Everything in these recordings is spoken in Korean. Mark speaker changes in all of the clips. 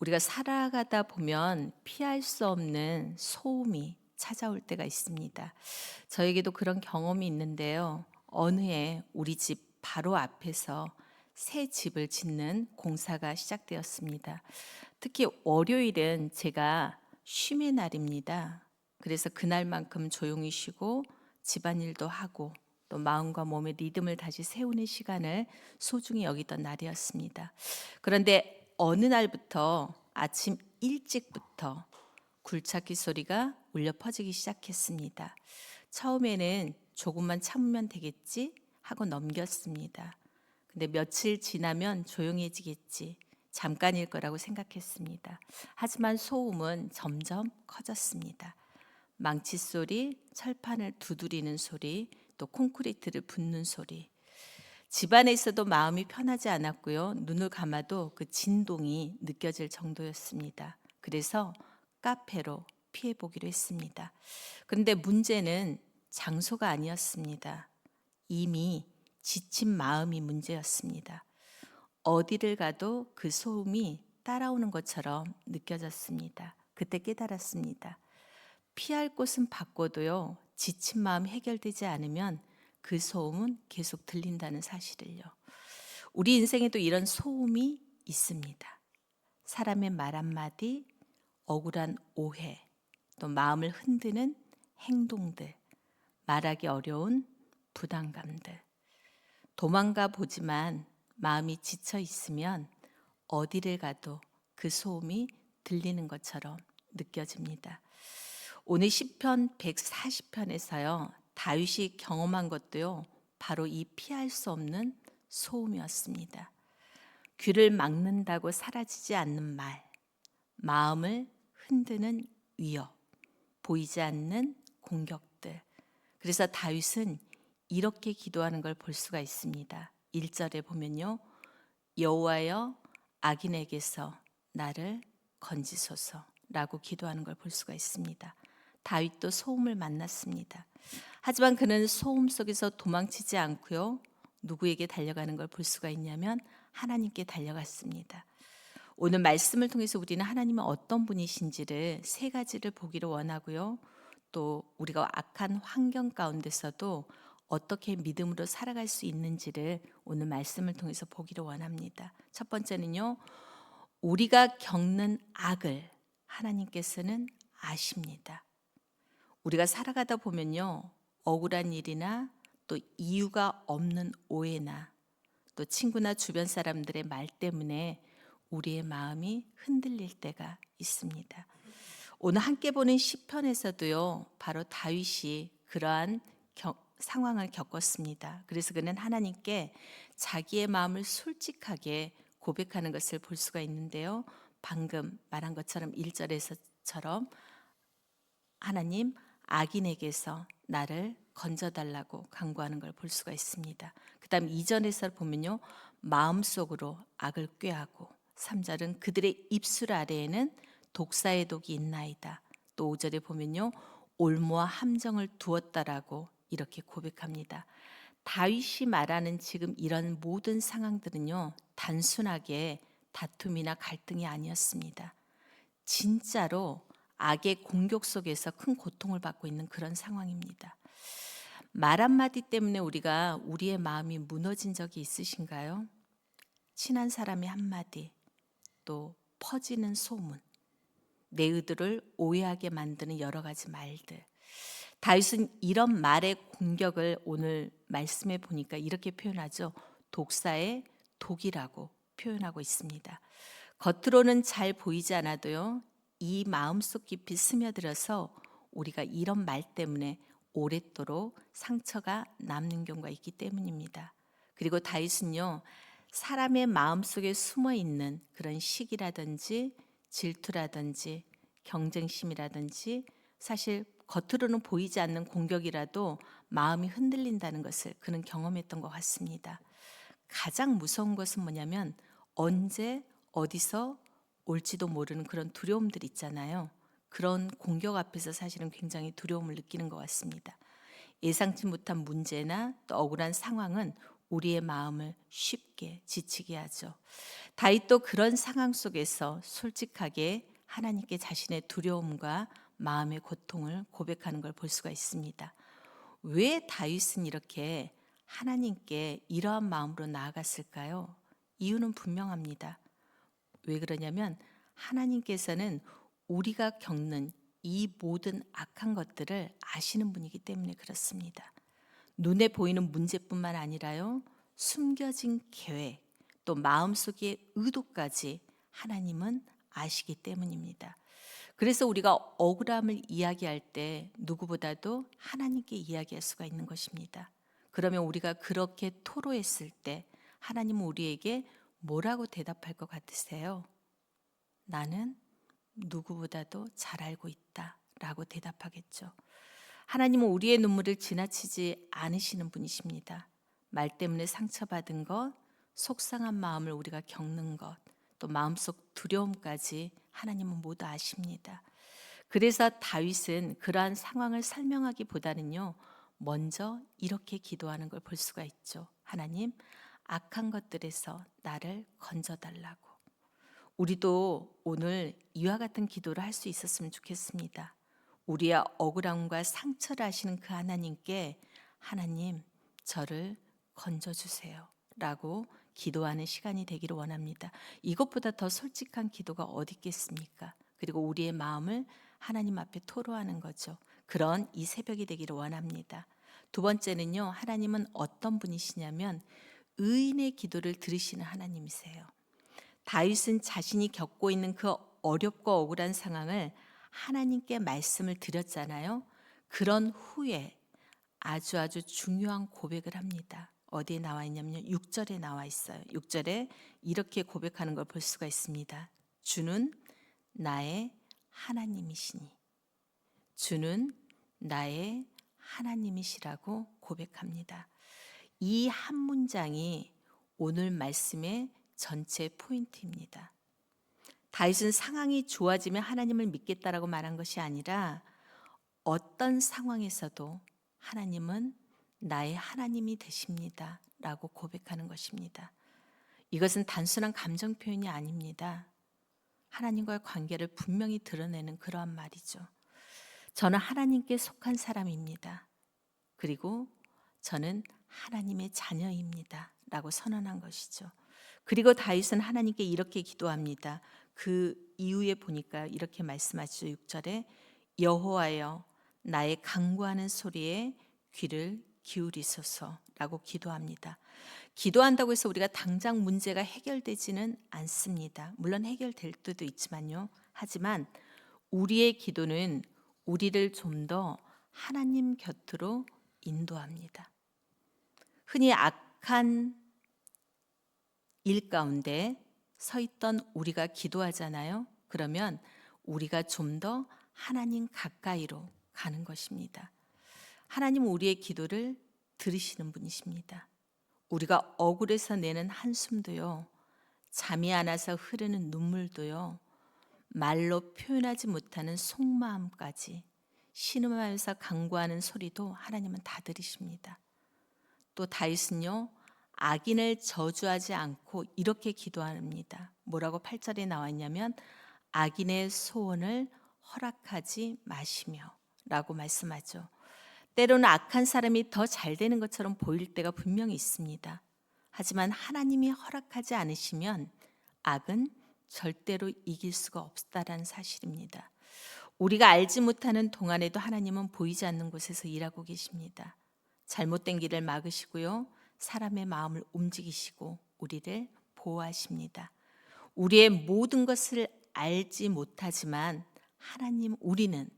Speaker 1: 우리가 살아가다 보면 피할 수 없는 소음이 찾아올 때가 있습니다. 저에게도 그런 경험이 있는데요. 어느 해 우리 집 바로 앞에서 새 집을 짓는 공사가 시작되었습니다. 특히 월요일은 제가 쉼의 날입니다. 그래서 그날만큼 조용히 쉬고 집안일도 하고 또 마음과 몸의 리듬을 다시 세우는 시간을 소중히 여기던 날이었습니다. 그런데 어느 날부터 아침 일찍부터 굴착기 소리가 울려 퍼지기 시작했습니다. 처음에는 조금만 참으면 되겠지 하고 넘겼습니다. 근데 며칠 지나면 조용해지겠지. 잠깐일 거라고 생각했습니다. 하지만 소음은 점점 커졌습니다. 망치 소리, 철판을 두드리는 소리, 또 콘크리트를 붓는 소리. 집안에 있어도 마음이 편하지 않았고요. 눈을 감아도 그 진동이 느껴질 정도였습니다. 그래서 카페로 피해 보기로 했습니다. 그런데 문제는 장소가 아니었습니다. 이미 지친 마음이 문제였습니다. 어디를 가도 그 소음이 따라오는 것처럼 느껴졌습니다. 그때 깨달았습니다. 피할 곳은 바꿔도요, 지친 마음 해결되지 않으면 그 소음은 계속 들린다는 사실을요. 우리 인생에도 이런 소음이 있습니다. 사람의 말 한마디, 억울한 오해, 또 마음을 흔드는 행동들, 말하기 어려운 부담감들. 도망가 보지만 마음이 지쳐 있으면 어디를 가도 그 소음이 들리는 것처럼 느껴집니다. 오늘 시편 140편에서요. 다윗이 경험한 것도요. 바로 이 피할 수 없는 소음이었습니다. 귀를 막는다고 사라지지 않는 말, 마음을 흔드는 위협, 보이지 않는 공격들. 그래서 다윗은 이렇게 기도하는 걸 볼 수가 있습니다. 1절에 보면요. 여호와여 악인에게서 나를 건지소서라고 기도하는 걸 볼 수가 있습니다. 다윗도 소음을 만났습니다. 하지만 그는 소음 속에서 도망치지 않고요. 누구에게 달려가는 걸 볼 수가 있냐면 하나님께 달려갔습니다. 오늘 말씀을 통해서 우리는 하나님은 어떤 분이신지를 세 가지를 보기를 원하고요. 또 우리가 악한 환경 가운데서도 어떻게 믿음으로 살아갈 수 있는지를 오늘 말씀을 통해서 보기를 원합니다. 첫 번째는요. 우리가 겪는 악을 하나님께서는 아십니다. 우리가 살아가다 보면요. 억울한 일이나 또 이유가 없는 오해나 또 친구나 주변 사람들의 말 때문에 우리의 마음이 흔들릴 때가 있습니다. 오늘 함께 보는 시편에서도요. 바로 다윗이 그러한 겨, 상황을 겪었습니다. 그래서 그는 하나님께 자기의 마음을 솔직하게 고백하는 것을 볼 수가 있는데요. 방금 말한 것처럼 1절에서처럼 하나님 악인에게서 나를 건져달라고 강구하는 걸 볼 수가 있습니다. 그 다음 2절에서 보면요. 마음속으로 악을 꾀하고 3절은 그들의 입술 아래에는 독사의 독이 있나이다. 또 5절에 보면요. 올무와 함정을 두었다라고 이렇게 고백합니다. 다윗이 말하는 지금 이런 모든 상황들은요. 단순하게 다툼이나 갈등이 아니었습니다. 진짜로 악의 공격 속에서 큰 고통을 받고 있는 그런 상황입니다. 말 한마디 때문에 우리가 우리의 마음이 무너진 적이 있으신가요? 친한 사람의 한마디, 또 퍼지는 소문, 내 의도를 오해하게 만드는 여러 가지 말들. 다윗은 이런 말의 공격을 오늘 말씀해 보니까 이렇게 표현하죠. 독사의 독이라고 표현하고 있습니다. 겉으로는 잘 보이지 않아도요. 이 마음속 깊이 스며들어서 우리가 이런 말 때문에 오랫도록 상처가 남는 경우가 있기 때문입니다. 그리고 다윗은요. 사람의 마음속에 숨어 있는 그런 시기라든지 질투라든지 경쟁심이라든지 사실 겉으로는 보이지 않는 공격이라도 마음이 흔들린다는 것을 그는 경험했던 것 같습니다. 가장 무서운 것은 뭐냐면 언제 어디서 올지도 모르는 그런 두려움들 있잖아요. 그런 공격 앞에서 사실은 굉장히 두려움을 느끼는 것 같습니다. 예상치 못한 문제나 또 억울한 상황은 우리의 마음을 쉽게 지치게 하죠. 다윗도 그런 상황 속에서 솔직하게 하나님께 자신의 두려움과 마음의 고통을 고백하는 걸 볼 수가 있습니다. 왜 다윗은 이렇게 하나님께 이러한 마음으로 나아갔을까요? 이유는 분명합니다. 왜 그러냐면 하나님께서는 우리가 겪는 이 모든 악한 것들을 아시는 분이기 때문에 그렇습니다. 눈에 보이는 문제뿐만 아니라요, 숨겨진 계획, 또 마음속의 의도까지 하나님은 아시기 때문입니다. 그래서 우리가 억울함을 이야기할 때 누구보다도 하나님께 이야기할 수가 있는 것입니다. 그러면 우리가 그렇게 토로했을 때 하나님은 우리에게 뭐라고 대답할 것 같으세요? 나는 누구보다도 잘 알고 있다. 라고 대답하겠죠. 하나님은 우리의 눈물을 지나치지 않으시는 분이십니다. 말 때문에 상처받은 것, 속상한 마음을 우리가 겪는 것, 또 마음속 두려움까지 하나님은 모두 아십니다. 그래서 다윗은 그러한 상황을 설명하기보다는요, 먼저 이렇게 기도하는 걸 볼 수가 있죠. 하나님, 악한 것들에서 나를 건져달라고. 우리도 오늘 이와 같은 기도를 할 수 있었으면 좋겠습니다. 우리의 억울함과 상처를 하시는 그 하나님께 하나님, 저를 건져주세요. 라고 기도하는 시간이 되기를 원합니다. 이것보다 더 솔직한 기도가 어디 있겠습니까? 그리고 우리의 마음을 하나님 앞에 토로하는 거죠. 그런 이 새벽이 되기를 원합니다. 두 번째는요, 하나님은 어떤 분이시냐면 의인의 기도를 들으시는 하나님이세요. 다윗은 자신이 겪고 있는 그 어렵고 억울한 상황을 하나님께 말씀을 드렸잖아요. 그런 후에 아주 아주 중요한 고백을 합니다. 어디에 나와 있냐면요. 6절에 나와 있어요. 6절에 이렇게 고백하는 걸 볼 수가 있습니다. 주는 나의 하나님이시니. 주는 나의 하나님이시라고 고백합니다. 이 한 문장이 오늘 말씀의 전체 포인트입니다. 다윗은 상황이 좋아지면 하나님을 믿겠다라고 말한 것이 아니라 어떤 상황에서도 하나님은 나의 하나님이 되십니다. 라고 고백하는 것입니다. 이것은 단순한 감정 표현이 아닙니다. 하나님과의 관계를 분명히 드러내는 그러한 말이죠. 저는 하나님께 속한 사람입니다. 그리고 저는 하나님의 자녀입니다. 라고 선언한 것이죠. 그리고 다윗은 하나님께 이렇게 기도합니다. 그 이후에 보니까 이렇게 말씀하시죠. 6절에 여호와여 나의 강구하는 소리에 귀를 기울이소서라고 기도합니다. 기도한다고 해서 우리가 당장 문제가 해결되지는 않습니다. 물론 해결될 때도 있지만요. 하지만 우리의 기도는 우리를 좀 더 하나님 곁으로 인도합니다. 흔히 악한 일 가운데 서 있던 우리가 기도하잖아요. 그러면 우리가 좀 더 하나님 가까이로 가는 것입니다. 하나님은 우리의 기도를 들으시는 분이십니다. 우리가 억울해서 내는 한숨도요, 잠이 안 와서 흐르는 눈물도요, 말로 표현하지 못하는 속마음까지 신음하면서 강구하는 소리도 하나님은 다 들으십니다. 또 다윗은요, 악인을 저주하지 않고 이렇게 기도합니다. 뭐라고 8절에 나와 있냐면 악인의 소원을 허락하지 마시며 라고 말씀하죠. 때로는 악한 사람이 더 잘 되는 것처럼 보일 때가 분명히 있습니다. 하지만 하나님이 허락하지 않으시면 악은 절대로 이길 수가 없다라는 사실입니다. 우리가 알지 못하는 동안에도 하나님은 보이지 않는 곳에서 일하고 계십니다. 잘못된 길을 막으시고요. 사람의 마음을 움직이시고 우리를 보호하십니다. 우리의 모든 것을 알지 못하지만 하나님 우리는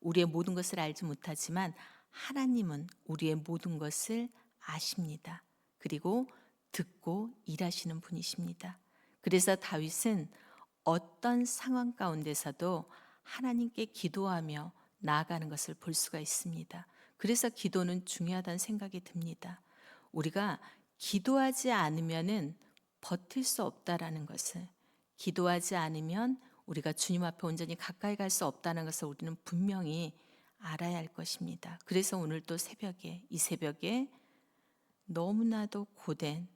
Speaker 1: 우리의 모든 것을 알지 못하지만 하나님은 우리의 모든 것을 아십니다. 그리고 듣고 일하시는 분이십니다. 그래서 다윗은 어떤 상황 가운데서도 하나님께 기도하며 나아가는 것을 볼 수가 있습니다. 그래서 기도는 중요하다는 생각이 듭니다. 우리가 기도하지 않으면은 버틸 수 없다라는 것을 기도하지 않으면 우리가 주님 앞에 온전히 가까이 갈 수 없다는 것을 우리는 분명히 알아야 할 것입니다. 그래서 오늘 또 새벽에 이 새벽에 너무나도 고된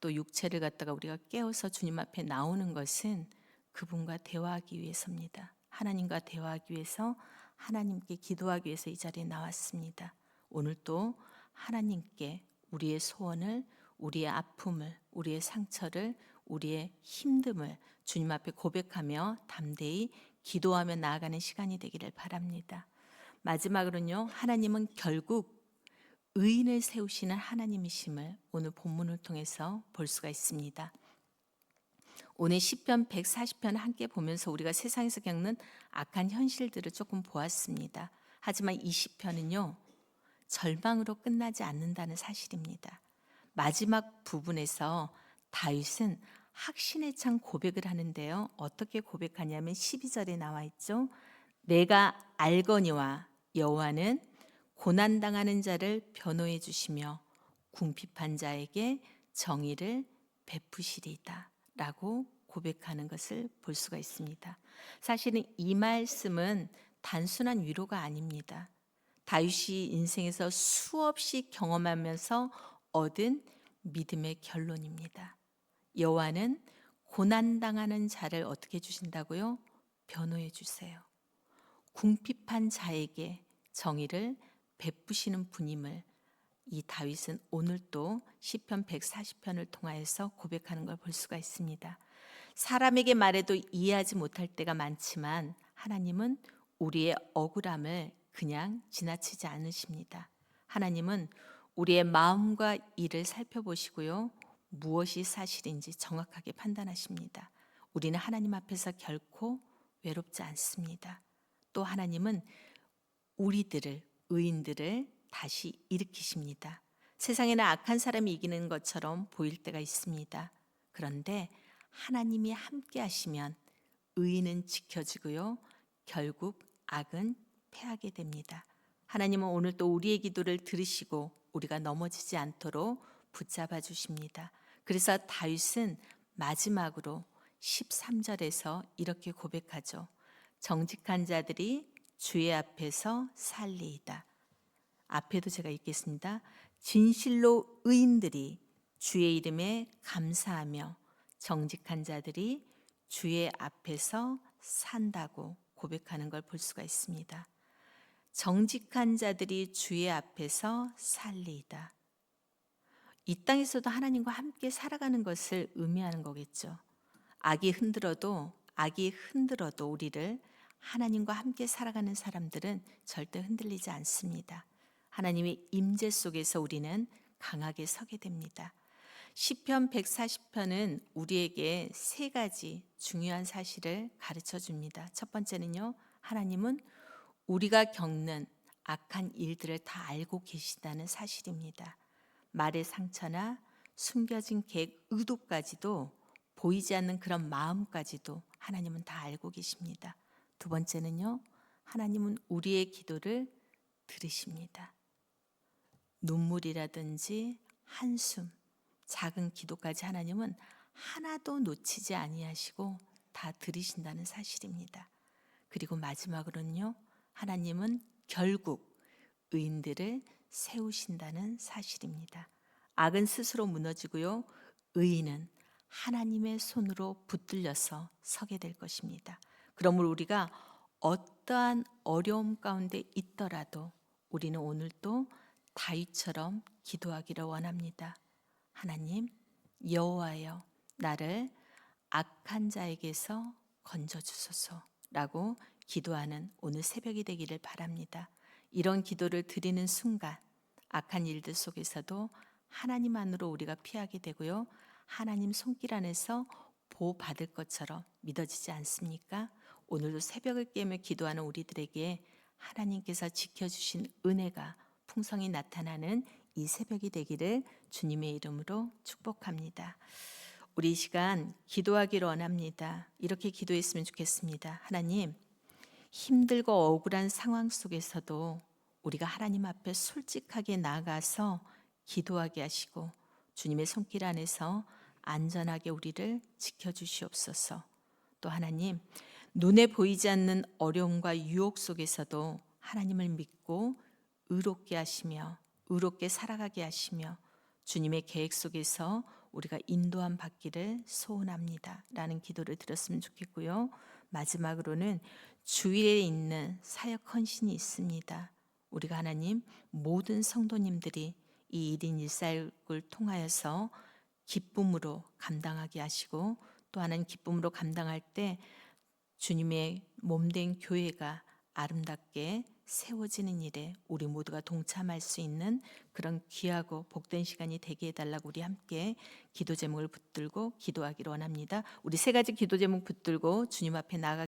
Speaker 1: 또 육체를 갖다가 우리가 깨워서 주님 앞에 나오는 것은 그분과 대화하기 위해서입니다. 하나님과 대화하기 위해서 하나님께 기도하기 위해서 이 자리에 나왔습니다. 오늘 또 하나님께 우리의 소원을, 우리의 아픔을, 우리의 상처를, 우리의 힘듦을 주님 앞에 고백하며 담대히 기도하며 나아가는 시간이 되기를 바랍니다. 마지막으로는요, 하나님은 결국 의인을 세우시는 하나님이심을 오늘 본문을 통해서 볼 수가 있습니다. 오늘 시편 140편 함께 보면서 우리가 세상에서 겪는 악한 현실들을 조금 보았습니다. 하지만 이 시편은요. 절망으로 끝나지 않는다는 사실입니다. 마지막 부분에서 다윗은 확신에 찬 고백을 하는데요. 어떻게 고백하냐면 12절에 나와 있죠. 내가 알거니와 여호와는 고난 당하는 자를 변호해 주시며 궁핍한 자에게 정의를 베푸시리이다. 라고 고백하는 것을 볼 수가 있습니다. 사실은 이 말씀은 단순한 위로가 아닙니다. 다윗이 인생에서 수없이 경험하면서 얻은 믿음의 결론입니다. 여호와는 고난 당하는 자를 어떻게 주신다고요? 변호해 주세요. 궁핍한 자에게 정의를 베푸시는 분임을 이 다윗은 오늘 또 시편 140편을 통하여서 고백하는 걸 볼 수가 있습니다. 사람에게 말해도 이해하지 못할 때가 많지만 하나님은 우리의 억울함을 그냥 지나치지 않으십니다. 하나님은 우리의 마음과 일을 살펴보시고요. 무엇이 사실인지 정확하게 판단하십니다. 우리는 하나님 앞에서 결코 외롭지 않습니다. 또 하나님은 우리들을 의인들을 다시 일으키십니다. 세상에는 악한 사람이 이기는 것처럼 보일 때가 있습니다. 그런데 하나님이 함께 하시면 의인은 지켜지고요. 결국 악은 패하게 됩니다. 하나님은 오늘 또 우리의 기도를 들으시고 우리가 넘어지지 않도록 붙잡아 주십니다. 그래서 다윗은 마지막으로 13절에서 이렇게 고백하죠. 정직한 자들이 주의 앞에서 살리이다. 앞에도 제가 읽겠습니다. 진실로 의인들이 주의 이름에 감사하며 정직한 자들이 주의 앞에서 산다고 고백하는 걸 볼 수가 있습니다. 정직한 자들이 주의 앞에서 살리이다. 이 땅에서도 하나님과 함께 살아가는 것을 의미하는 거겠죠. 악이 흔들어도 악이 흔들어도 우리를 하나님과 함께 살아가는 사람들은 절대 흔들리지 않습니다. 하나님의 임재 속에서 우리는 강하게 서게 됩니다. 시편 140편은 우리에게 세 가지 중요한 사실을 가르쳐 줍니다. 첫 번째는요. 하나님은 우리가 겪는 악한 일들을 다 알고 계시다는 사실입니다. 말의 상처나 숨겨진 계획 의도까지도 보이지 않는 그런 마음까지도 하나님은 다 알고 계십니다. 두 번째는요. 하나님은 우리의 기도를 들으십니다. 눈물이라든지 한숨, 작은 기도까지 하나님은 하나도 놓치지 아니하시고 다 들으신다는 사실입니다. 그리고 마지막으로는요. 하나님은 결국 의인들을 세우신다는 사실입니다. 악은 스스로 무너지고요. 의인은 하나님의 손으로 붙들려서 서게 될 것입니다. 그러므로 우리가 어떠한 어려움 가운데 있더라도 우리는 오늘도 다윗처럼 기도하기를 원합니다. 하나님 여호와여 나를 악한 자에게서 건져 주소서라고 기도하는 오늘 새벽이 되기를 바랍니다. 이런 기도를 드리는 순간 악한 일들 속에서도 하나님 안으로 우리가 피하게 되고요. 하나님 손길 안에서 보호 받을 것처럼 믿어지지 않습니까? 오늘도 새벽을 깨며 기도하는 우리들에게 하나님께서 지켜주신 은혜가 풍성히 나타나는 이 새벽이 되기를 주님의 이름으로 축복합니다. 우리 이 시간 기도하기를 원합니다. 이렇게 기도했으면 좋겠습니다. 하나님, 힘들고 억울한 상황 속에서도 우리가 하나님 앞에 솔직하게 나가서 기도하게 하시고 주님의 손길 안에서 안전하게 우리를 지켜주시옵소서. 또 하나님, 눈에 보이지 않는 어려움과 유혹 속에서도 하나님을 믿고 의롭게 하시며 의롭게 살아가게 하시며 주님의 계획 속에서 우리가 인도함 받기를 소원합니다. 라는 기도를 드렸으면 좋겠고요. 마지막으로는 주일에 있는 사역 헌신이 있습니다. 우리가 하나님 모든 성도님들이 이 1인 1사역을 통하여서 기쁨으로 감당하게 하시고 또 하나는 기쁨으로 감당할 때 주님의 몸된 교회가 아름답게 세워지는 일에 우리 모두가 동참할 수 있는 그런 귀하고 복된 시간이 되게 해달라고 우리 함께 기도 제목을 붙들고 기도하기를 원합니다. 우리 세 가지 기도 제목 붙들고 주님 앞에 나가.